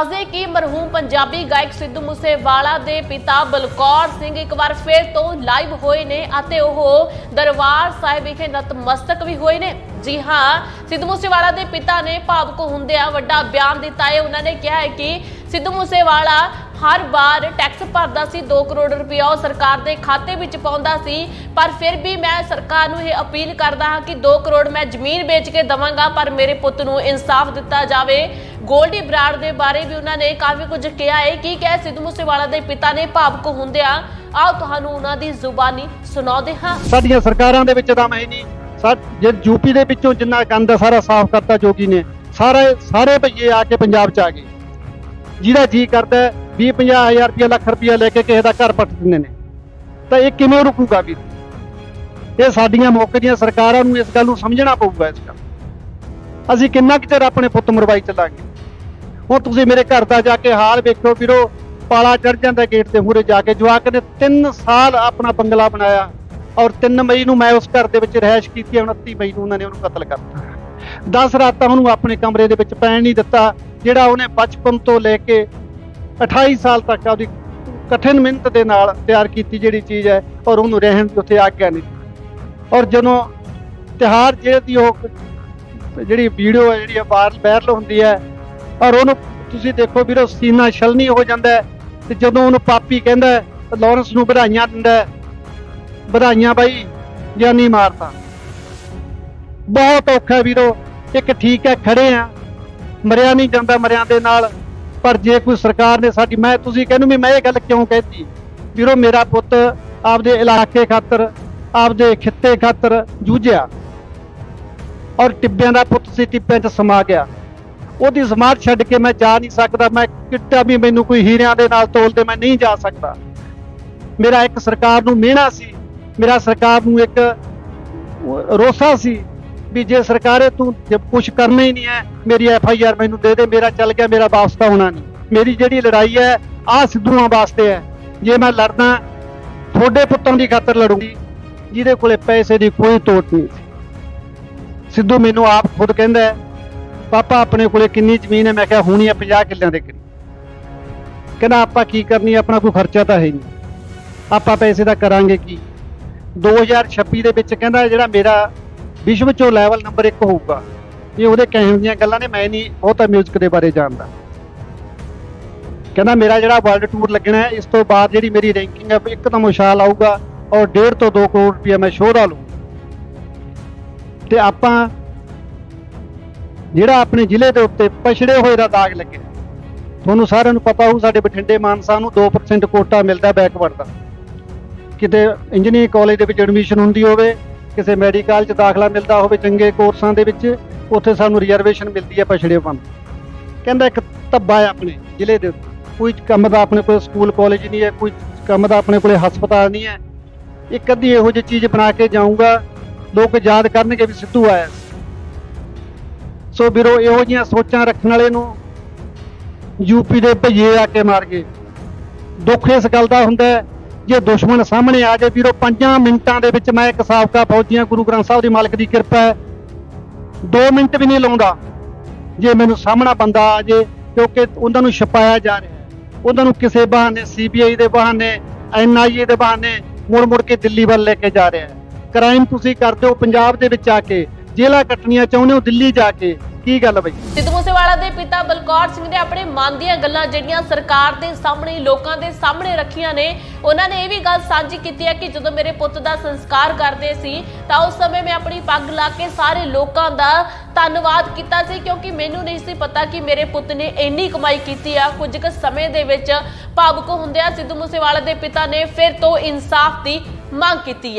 ਦੱਸਦੇ ਕਿ ਮਰਹੂਮ ਪੰਜਾਬੀ ਗਾਇਕ ਸਿੱਧੂ ਮੂਸੇਵਾਲਾ ਦੇ ਪਿਤਾ ਬਲਕੌਰ ਸਿੰਘ ਇੱਕ ਵਾਰ ਫੇਰ ਤੋਂ ਲਾਈਵ ਹੋਏ ਨੇ ਅਤੇ ਉਹ ਦਰਬਾਰ ਸਾਹਿਬ ਵਿਖੇ ਨਤਮਸਤਕ ਵੀ ਹੋਏ ਨੇ। ਜੀ ਹਾਂ, ਸਿੱਧੂ ਮੂਸੇਵਾਲਾ ਦੇ ਪਿਤਾ ਨੇ ਭਾਵੁਕ ਹੁੰਦਿਆਂ ਵੱਡਾ ਬਿਆਨ ਦਿੱਤਾ ਹੈ। ਉਹਨਾਂ ਨੇ ਕਿਹਾ ਹੈ ਕਿ ਸਿੱਧੂ ਮੂਸੇਵਾਲਾ ਹਰ ਵਾਰ ਟੈਕਸ ਭਰਦਾ ਸੀ 2 ਕਰੋੜ ਰੁਪਇਆ ਉਹ ਸਰਕਾਰ ਦੇ ਖਾਤੇ ਵਿੱਚ ਪਾਉਂਦਾ ਸੀ। ਪਰ ਫਿਰ ਵੀ ਮੈਂ ਸਰਕਾਰ ਨੂੰ ਇਹ ਅਪੀਲ ਕਰਦਾ ਹਾਂ ਕਿ 2 ਕਰੋੜ ਮੈਂ ਜ਼ਮੀਨ ਵੇਚ ਕੇ ਦਵਾਂਗਾ, ਪਰ ਮੇਰੇ ਪੁੱਤ ਨੂੰ ਇਨਸਾਫ ਦਿੱਤਾ ਜਾਵੇ। ਗੋਲਡੀ ਬਰਾੜ ਦੇ ਬਾਰੇ ਵੀ ਉਹਨਾਂ ਨੇ ਕਾਫੀ ਕੁਝ ਕਿਹਾ ਹੈ। ਕੀ ਕਹਿ ਸਿੱਧੂ ਮੂਸੇਵਾਲਾ ਦੇ ਪਿਤਾ ਨੇ ਭਾਵੁਕ ਹੁੰਦਿਆਂ ਆਓ ਤੁਹਾਨੂੰ ਉਹਨਾਂ ਦੀ ਜ਼ੁਬਾਨੀ ਸੁਣਾਉਂਦੇ ਹਾਂ। ਸਾਡੀਆਂ ਸਰਕਾਰਾਂ ਦੇ ਵਿੱਚ ਦਮ ਹੈ ਨਹੀਂ। ਜੇ ਯੂਪੀ ਦੇ ਵਿੱਚੋਂ ਜਿੰਨਾ ਗੰਦ ਸਾਰਾ ਸਾਫ਼ ਕਰਤਾ ਜੋਗੀ ਨੇ। ਸਾਰੇ ਸਾਰੇ ਭਈਏ ਆ ਕੇ ਪੰਜਾਬ ਚ ਆ ਗਏ। ਜਿਹਦਾ ਜੀ ਕਰਦਾ 20 50000 ਰੁਪਏ, ਲੱਖ ਰੁਪਏ ਲੈ ਕੇ ਕਿਸੇ ਦਾ ਘਰ ਪੱਟ ਦਿੰਦੇ ਨੇ। ਤਾਂ ਇਹ ਕਿਵੇਂ ਰੁਕੂਗਾ ਵੀਰ ਇਹ ਸਾਡੀਆਂ ਮੁੱਖ ਦੀਆਂ ਸਰਕਾਰਾਂ ਨੂੰ ਇਸ ਗੱਲ ਨੂੰ ਸਮਝਣਾ ਪਊਗਾ ਇਸ ਗੱਲ ਅਸੀਂ ਕਿੰਨਾ ਕਿ ਚਿਰ ਆਪਣੇ ਪੁੱਤ ਮਰਵਾਈ ਚੱਲਾਂਗੇ? ਹੁਣ ਤੁਸੀਂ ਮੇਰੇ ਘਰ ਦਾ ਜਾ ਕੇ ਹਾਲ ਵੇਖੋ ਵੀਰੋ, ਪਾਲਾ ਚੜ ਜਾਂਦਾ ਗੇਟ ਤੇ ਮੂਰੇ ਜਾ ਕੇ। ਜਵਾਕ ਨੇ 3 ਸਾਲ ਆਪਣਾ ਬੰਗਲਾ ਬਣਾਇਆ ਔਰ 3 ਮਈ ਨੂੰ ਮੈਂ ਉਸ ਘਰ ਦੇ ਵਿੱਚ ਰਹਿائش ਕੀਤੀ 29 ਮਈ ਨੂੰ ਉਹਨਾਂ ਨੇ ਉਹਨੂੰ ਕਤਲ ਕਰ ਦਿੱਤਾ 10 ਰਾਤਾਂ ਉਹਨੂੰ ਆਪਣੇ ਕਮਰੇ ਦੇ ਵਿੱਚ ਪੈਣ ਨਹੀਂ ਦਿੱਤਾ, ਜਿਹੜਾ ਉਹਨੇ ਬਚਪਨ ਤੋਂ ਲੈ ਕੇ 28 ਸਾਲ ਤੱਕ ਉਹਦੀ ਕਠਿਨ ਮਿਹਨਤ ਦੇ ਨਾਲ ਤਿਆਰ ਕੀਤੀ ਜਿਹੜੀ ਚੀਜ਼ ਹੈ ਔਰ ਉਹਨੂੰ ਰਹਿਣ ਦੀ ਉੱਥੇ ਆਗਿਆ ਨਹੀਂ ਔਰ ਜਦੋਂ ਤਿਹਾਰ ਜੇ ਦੀ ਉਹ ਜਿਹੜੀ ਵੀਡੀਓ ਹੈ ਜਿਹੜੀ ਹੈ ਵਾਇਰਲ ਵਾਇਰਲ ਹੁੰਦੀ ਹੈ ਔਰ ਉਹਨੂੰ ਤੁਸੀਂ ਦੇਖੋ ਵੀਰੋ ਸੀਨਾ ਛਲਨੀ ਹੋ ਜਾਂਦਾ ਹੈ ਤੇ ਜਦੋਂ ਉਹਨੂੰ ਪਾਪੀ ਕਹਿੰਦਾ ਹੈ, ਲਾਰੈਂਸ ਨੂੰ ਵਧਾਈਆਂ ਦਿੰਦਾ ਵਧਾਈਆਂ ਬਾਈ ਜਾਨੀ ਮਾਰਤਾ। ਬਹੁਤ ਔਖਾ ਵੀਰੋ ਇੱਕ ਠੀਕ ਹੈ ਖੜੇ ਆ ਮਰਿਆ ਨਹੀਂ ਜਾਂਦਾ ਮਰਿਆਂ ਦੇ ਨਾਲ। ਪਰ ਜੇ ਕੋਈ ਸਰਕਾਰ ਨੇ ਸਾਡੀ, ਮੈਂ ਤੁਸੀਂ ਕਹਿੰਦੇ ਵੀ ਮੈਂ ਇਹ ਗੱਲ ਕਿਉਂ ਕਹਿਤੀ? ਵੀਰੋ, ਮੇਰਾ ਪੁੱਤ ਆਪਦੇ ਇਲਾਕੇ ਖਾਤਰ, ਆਪਦੇ ਖਿੱਤੇ ਖਾਤਰ ਜੂਝਿਆ ਔਰ ਟਿੱਬਿਆਂ ਦਾ ਪੁੱਤ ਸੀ, ਟਿੱਬਿਆਂ 'ਚ ਸਮਾ ਗਿਆ। ਉਹਦੀ ਸਮਾਧ ਛੱਡ ਕੇ ਮੈਂ ਜਾ ਨਹੀਂ ਸਕਦਾ, ਮੈਂ ਕਿੱਟਾ ਵੀ ਮੈਨੂੰ ਕੋਈ ਹੀਰਿਆਂ ਦੇ ਨਾਲ ਤੋਲਦੇ ਮੈਂ ਨਹੀਂ ਜਾ ਸਕਦਾ। ਮੇਰਾ ਇੱਕ ਸਰਕਾਰ ਨੂੰ ਮਿਹਣਾ ਸੀ, ਮੇਰਾ ਸਰਕਾਰ ਨੂੰ ਇੱਕ ਰੋਸਾ ਸੀ ਵੀ ਜੇ ਸਰਕਾਰੇ ਤੂੰ ਜੇ ਕੁਝ ਕਰਨਾ ਹੀ ਨਹੀਂ ਹੈ, ਮੇਰੀ ਐਫ ਆਈ ਆਰ ਮੈਨੂੰ ਦੇ ਦੇ, ਮੇਰਾ ਚੱਲ ਗਿਆ, ਮੇਰਾ ਵਾਪਸ ਤਾਂ ਹੋਣਾ ਨਹੀਂ। ਮੇਰੀ ਜਿਹੜੀ ਲੜਾਈ ਹੈ, ਆਹ ਸਿੱਧੂਆਂ ਵਾਸਤੇ ਹੈ। ਜੇ ਮੈਂ ਲੜਦਾ, ਤੁਹਾਡੇ ਪੁੱਤਾਂ ਦੀ ਖਾਤਰ ਲੜੂੰਗੀ, ਜਿਹਦੇ ਕੋਲੇ ਪੈਸੇ ਦੀ ਕੋਈ ਤੋਟ ਨਹੀਂ। ਸਿੱਧੂ ਮੈਨੂੰ ਆਪ ਖੁਦ ਕਹਿੰਦਾ ਹੈ, ਪਾਪਾ, ਆਪਣੇ ਕੋਲੇ ਕਿੰਨੀ ਜ਼ਮੀਨ ਹੈ? ਮੈਂ ਕਿਹਾ, ਹੋਣੀ ਹੈ 50 ਕਿੱਲਿਆਂ ਦੇ ਕਰੀਬ। ਕਹਿੰਦਾ, ਆਪਾਂ ਕੀ ਕਰਨੀ ਆਪਣਾ ਕੋਈ ਖਰਚਾ ਤਾਂ ਹੈ ਹੀ ਨਹੀਂ। ਆਪਾਂ ਪੈਸੇ ਦਾ ਕਰਾਂਗੇ ਕੀ? 2026 ਦੇ ਵਿੱਚ ਕਹਿੰਦਾ, ਜਿਹੜਾ ਮੇਰਾ ਵਿਸ਼ਵ ਚੋਂ ਲੈਵਲ ਨੰਬਰ 1 ਹੋਊਗਾ। ਇਹ ਉਹਦੇ ਕਹਿਣ ਦੀਆਂ ਗੱਲਾਂ ਨੇ, ਮੈਂ ਨਹੀਂ ਬਹੁਤਾ ਮਿਊਜ਼ਿਕ ਦੇ ਬਾਰੇ ਜਾਣਦਾ। ਕਹਿੰਦਾ ਮੇਰਾ ਜਿਹੜਾ ਵਰਲਡ ਟੂਰ ਲੱਗਣਾ ਇਸ ਤੋਂ ਬਾਅਦ ਜਿਹੜੀ ਮੇਰੀ ਰੈਂਕਿੰਗ ਹੈ ਇੱਕਦਮ ਉਛਾਲ ਆਊਗਾ ਔਰ 1.5 ਤੋਂ 2 ਕਰੋੜ ਰੁਪਏ ਮੈਂ ਸ਼ੋਅ ਦਾ ਲਊਂ ਤੇ ਆਪਾਂ ਜਿਹੜਾ ਆਪਣੇ ਜ਼ਿਲ੍ਹੇ ਦੇ ਉੱਤੇ ਪਛੜੇ ਹੋਏ ਦਾ ਦਾਗ ਲੱਗੇ। ਤੁਹਾਨੂੰ ਸਾਰਿਆਂ ਨੂੰ ਪਤਾ ਹੋਊ, ਸਾਡੇ ਬਠਿੰਡੇ ਮਾਨਸਾ ਨੂੰ 2% ਕੋਟਾ ਮਿਲਦਾ ਬੈਕਵਰਡ ਦਾ। ਕਿਤੇ ਇੰਜੀਨੀਅਰਿੰਗ ਕਾਲਜ ਦੇ ਵਿੱਚ ਐਡਮਿਸ਼ਨ ਹੁੰਦੀ ਹੋਵੇ ਕਿਸੇ ਮੈਡੀਕਲ 'ਚ ਦਾਖਲਾ ਮਿਲਦਾ ਹੋਵੇ ਚੰਗੇ ਕੋਰਸਾਂ ਦੇ ਵਿੱਚ, ਉੱਥੇ ਸਾਨੂੰ ਰਿਜ਼ਰਵੇਸ਼ਨ ਮਿਲਦੀ ਹੈ ਪਛੜੇਪਨ ਕਹਿੰਦਾ ਇੱਕ ਧੱਬਾ ਹੈ ਆਪਣੇ ਜ਼ਿਲ੍ਹੇ ਦੇ ਉੱਤੇ। ਕੋਈ ਕੰਮ ਦਾ ਆਪਣੇ ਕੋਲ ਸਕੂਲ ਕਾਲਜ ਨਹੀਂ ਹੈ, ਕੋਈ ਕੰਮ ਦਾ ਆਪਣੇ ਕੋਲੇ ਹਸਪਤਾਲ ਨਹੀਂ ਹੈ। ਇੱਕ ਅੱਧੀ ਇਹੋ ਜਿਹੀ ਚੀਜ਼ ਬਣਾ ਕੇ ਜਾਊਂਗਾ, ਲੋਕ ਯਾਦ ਕਰਨਗੇ ਵੀ ਸਿੱਧੂ ਆਇਆ ਸੋ। ਵੀਰੋ, ਇਹੋ ਜਿਹੀਆਂ ਸੋਚਾਂ ਰੱਖਣ ਵਾਲੇ ਨੂੰ ਯੂਪੀ ਦੇ ਭਈਏ ਆ ਕੇ ਮਾਰ ਗਏ। ਦੁੱਖ ਇਸ ਗੱਲ ਦਾ ਹੁੰਦਾ ਜੇ ਦੁਸ਼ਮਣ ਸਾਹਮਣੇ ਆ ਜਾਏ ਵੀਰੋ 5 ਮਿੰਟਾਂ ਦੇ ਵਿੱਚ ਮੈਂ ਇੱਕ ਸਾਬਕਾ ਫੌਜੀਆਂ ਗੁਰੂ ਗ੍ਰੰਥ ਸਾਹਿਬ ਦੀ ਮਾਲਕ ਦੀ ਕਿਰਪਾ ਹੈ। 2 ਮਿੰਟ ਵੀ ਨਹੀਂ ਲਾਉਂਦਾ। ਜੇ ਮੈਨੂੰ ਸਾਹਮਣਾ ਬੰਦਾ ਆ ਜੇ, ਕਿਉਂਕਿ ਉਹਨਾਂ ਨੂੰ ਛਪਾਇਆ ਜਾ ਰਿਹਾ ਉਹਨਾਂ ਨੂੰ ਕਿਸੇ ਬਹਾਨੇ ਸੀਬੀਆਈ ਦੇ ਬਹਾਨੇ, ਐਨਆਈਏ ਦੇ ਬਹਾਨੇ ਮੁੜ ਮੁੜ ਕੇ ਦਿੱਲੀ ਵੱਲ ਲੈ ਕੇ ਜਾ ਰਿਹਾ ਹੈ। ਕ੍ਰਾਈਮ ਤੁਸੀਂ ਕਰਦੇ ਹੋ ਪੰਜਾਬ ਦੇ ਵਿੱਚ ਆ ਕੇ। ਜੇਲ੍ਹਾਂ ਕੱਟਣੀਆਂ ਚਾਹੁੰਦੇ ਹੋ ਦਿੱਲੀ ਜਾ ਕੇ? ਕੀ ਗੱਲ ਬਈ? ਸਿੱਧੂ ਮੂਸੇਵਾਲਾ ਦੇ ਪਿਤਾ ਬਲਕੌਰ ਸਿੰਘ ਨੇ ਆਪਣੇ ਮਨ ਦੀਆਂ ਗੱਲਾਂ ਜਿਹੜੀਆਂ ਸਰਕਾਰ ਦੇ ਸਾਹਮਣੇ, ਲੋਕਾਂ ਦੇ ਸਾਹਮਣੇ ਰੱਖੀਆਂ ਨੇ, ਉਹਨਾਂ ਨੇ ਇਹ ਵੀ ਗੱਲ ਸਾਂਝੀ ਕੀਤੀ ਹੈ ਕਿ ਜਦੋਂ ਮੇਰੇ ਪੁੱਤ ਦਾ ਸੰਸਕਾਰ ਕਰਦੇ ਸੀ, ਤਾਂ ਉਸ ਸਮੇਂ ਮੈਂ ਆਪਣੀ ਪੱਗ ਲਾ ਕੇ ਸਾਰੇ ਲੋਕਾਂ ਦਾ ਧੰਨਵਾਦ ਕੀਤਾ ਸੀ, ਕਿਉਂਕਿ ਮੈਨੂੰ ਨਹੀਂ ਸੀ ਪਤਾ ਕਿ ਮੇਰੇ ਪੁੱਤ ਨੇ ਇੰਨੀ ਕਮਾਈ ਕੀਤੀ ਆ। ਕੁਝ ਕੁ ਸਮੇਂ ਦੇ ਵਿੱਚ ਭਾਵੁਕ ਹੁੰਦਿਆਂ ਸਿੱਧੂ ਮੂਸੇਵਾਲਾ ਦੇ ਪਿਤਾ ਨੇ ਫਿਰ ਤੋਂ ਇਨਸਾਫ ਦੀ ਮੰਗ ਕੀਤੀ ਹੈ।